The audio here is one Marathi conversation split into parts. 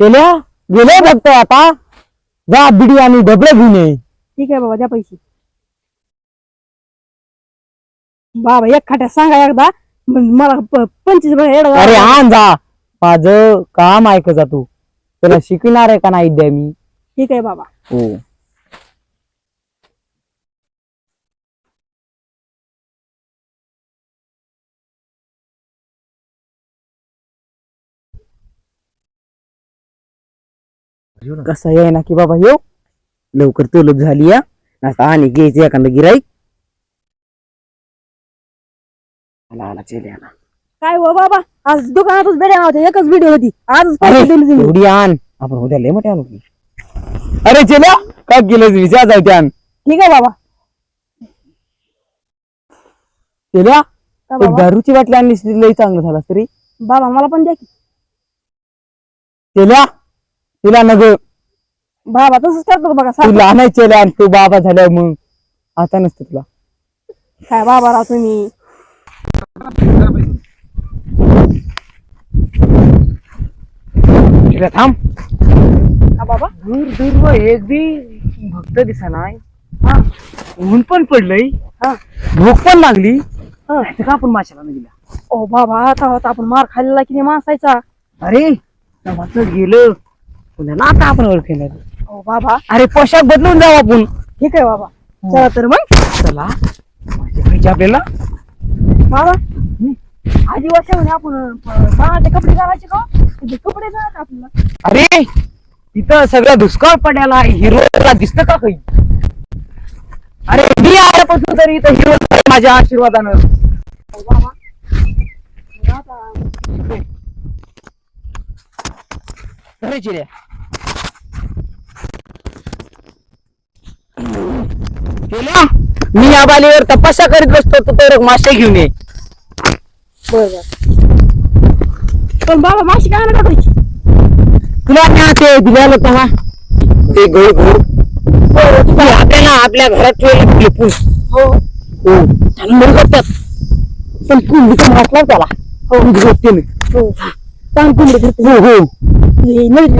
केल्या? गेले बघतोय आता? जा बिडी आणि डबडे घेऊन ये. ठीक आहे बाबा द्या पैसे. बाबा एक खाट्या सांगा एकदा. मग मला प- पंचवीस येडं अरे लावा. आण जा. माझं काम ऐक जा तू. तुला शिकणार आहे का नाही द्या मी? ठीक आहे बाबा. हो. कसा आहे ना की बाबा येऊ. लवकर तोलप झाली या आता आणि घ्यायचं एखादं गिराईक आला आला चेले आला. काय हो बाबा? आज दुकानातच बेड्या नव्हते एकच व्हिडिओ होती. आजच अरे पैसे दिले तुम्ही. एवढी आण. आपण उद्या लय मोठे आणू की. अरे चेल्या काय केलं विचार जाऊ आण ठीक आहे बाबा. चेल्या का एक बाबा? दारूची बाटली आणली असती लई चांगलं झालं असतं रे. बाबा मला पण द्या की. चेल्या तुला नग. बाबा तसंच करतो बघा तू सारखं. लहान चेल्या आणि तू बाबा झाल्यावर मग. आता नसतं तुला. काय बाबा राव तुम्ही चेल्या थांब. का बाबा. दूर दूर एक बी भक्त दिसा नाही. ऊन पण पडलंय. हा. भूक पण लागली. हा. नाहीतर का आपण माशाला नाही दिला? ओ बाबा आता होता आपण मार खाल्लेला किती माणसायचा अरे तेव्हाच गेलं. पुण्याला आता आपण ओळखेणार ओ बाबा. अरे पोशाख बदलून जाऊ आपण. ठीक आहे बाबा. चला तर मग. चला. माहिती पाहिजे आपल्याला. बाबा आधी वर्षा म्हणे आपण बाळाचे कपडे घालायचे का तुझे कपडे घालायचे आपल्याला. अरे तिथं सगळं दुष्काळ पडायला हिरोला दिसतं का काही? अरे मी आल्यापासून तरी इथं हिरो माझ्या आशीर्वादानं. बाबा. मग आता. अरे चिऱ्या केल्या? मी या बालीवर तपासा करीत बसतो तू तर मासे घेऊन ये. पण बाबा माशी काय नका करायची तुला ना ते दिलेलं तेव्हा ते गहू ते आपल्याला आपल्या घरात ठेवले लिपून? हो. हो. मरू करतात. पण कुंडी पण वाटला त्याला. हो. गोष्टीने हो. पान कुंबडे हो हो.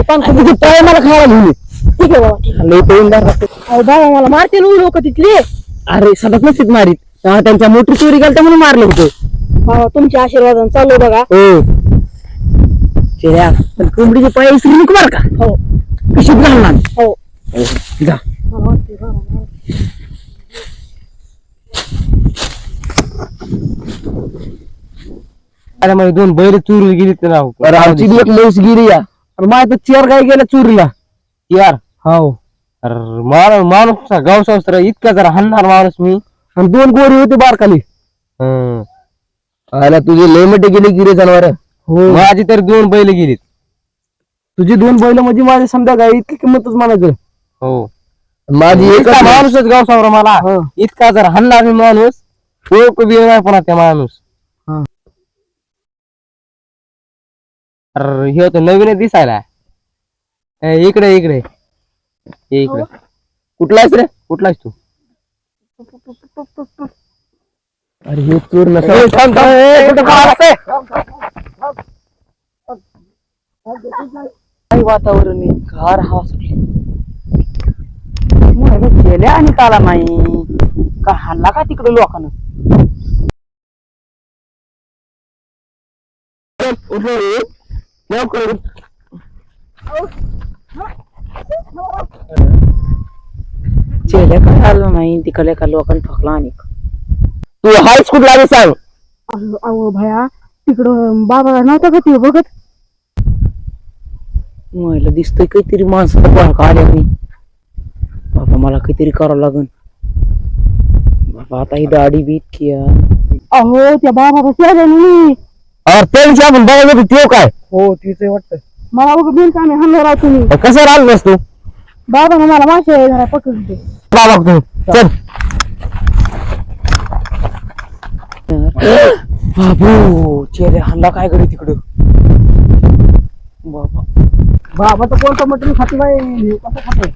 पान कुंबडे मला खायला घेऊन ये. ठीक आहे बाबा. अहो बाबा मला मारते ना लोक तिथले. अरे सतत नसतीत मारीत. तेव्हा त्यांच्या मोठी चोरी गेलता म्हणून मारलं होतं. बाबा तुमच्या आशीर्वादाने चालू बघा. हो. चिऱ्या पण कोंबडीचे पाय इसरू नको बरं का? हो. कशी घालणार हो. जा. बाबा अरे माझे दोन बैल चोरी गेली तर राव. अरे आमची बी एक लस गेली या. अरे माझ्या तर चार गाय गेल्या चोरीला? यार. हो अरे माणूस माणूस गाव सासरा इतका जरा हाणणार माणूस मी. आणि दोन गोरी होते बारकाली. आला तुझे लय मोठे गेले गिरे जनावर. हो. माझी तर दोन बैल गेलीत. तुझी दोन बैल म्हणजे माझी समजा गाय इतकी किंमतच म्हणायचं. हो. माझी एक माणूसच गाव सावरा मला. इतका जर हाणणार मी माणूस. ओळख बी नाही पुन्हा त्या माणूस. अरे हे तर नवीन दिसायला. ए, इकडे इकडे. ये इकडे कुठला आहेस रे? कुठला आहेस तू? अरे हे चोर काही वातावरण आहे, गार हवा सुटली. मग गेल्या आणि काला नाही का हल्ला का तिकडे लोकांना? लवकर चेल्या काय आलं नाही तिकडे का लोकांनी ठोकला आणि तू हायच कुठला आली सांग. अहो भया तिकडं बाबा नव्हता का ते बघत? मला दिसतंय काहीतरी माणसाला बाळका आल्या नाही बाबा मला काहीतरी करावं लागन. बाबा आता ही दाढी बी इतकी. अहो त्या बाबा शेजारी अरे त्यांची आपण बघायला ठेव काय? हो तिचं वाटतं. मला बघ बिल कामे हाणलं राव तुम्ही. कसं राहिलं तू? बाबा मला मासे जरा पकडते का बघतो चल. बाबू चेहरे हल्ला काय करे तिकडं? बाबा. बाबा तर कोणतं मटण खाते बाई? कसं खाते?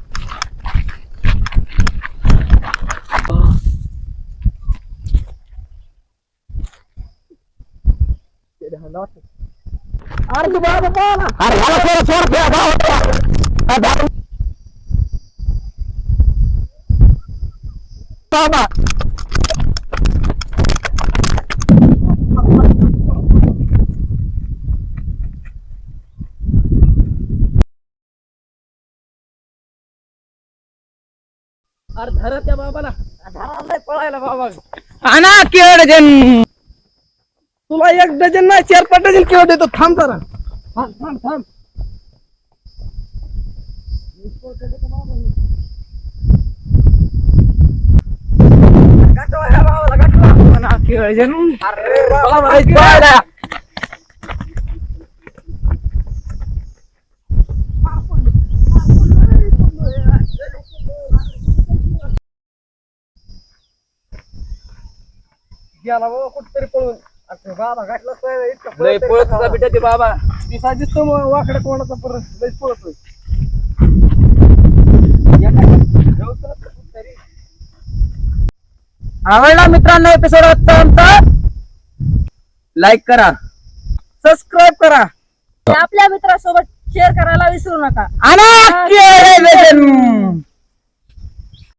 अरे तू बाबा बोला अरे याला सोड, सोड, सोड, सोड. बाबा. अरे धरा त्या बाबाला. पळायला बाबा. आणा केळ जन तुला एक डझन नाही चार पाच डझन केळ देतो? थांब जरा. थांब थांब थांब. गेला बाबा कुठतरी पळून. बाबा इतका लय पळत का होता बिटा ते बाबा. दिसा दिसतो मग वाकडे कोणाचा परत लय पळतोय. आवडला मित्रांनो एपिसोड आजचा लाईक करा. सबस्क्राईब करा. आपल्या मित्रासोबत शेअर करायला विसरू नका. आणा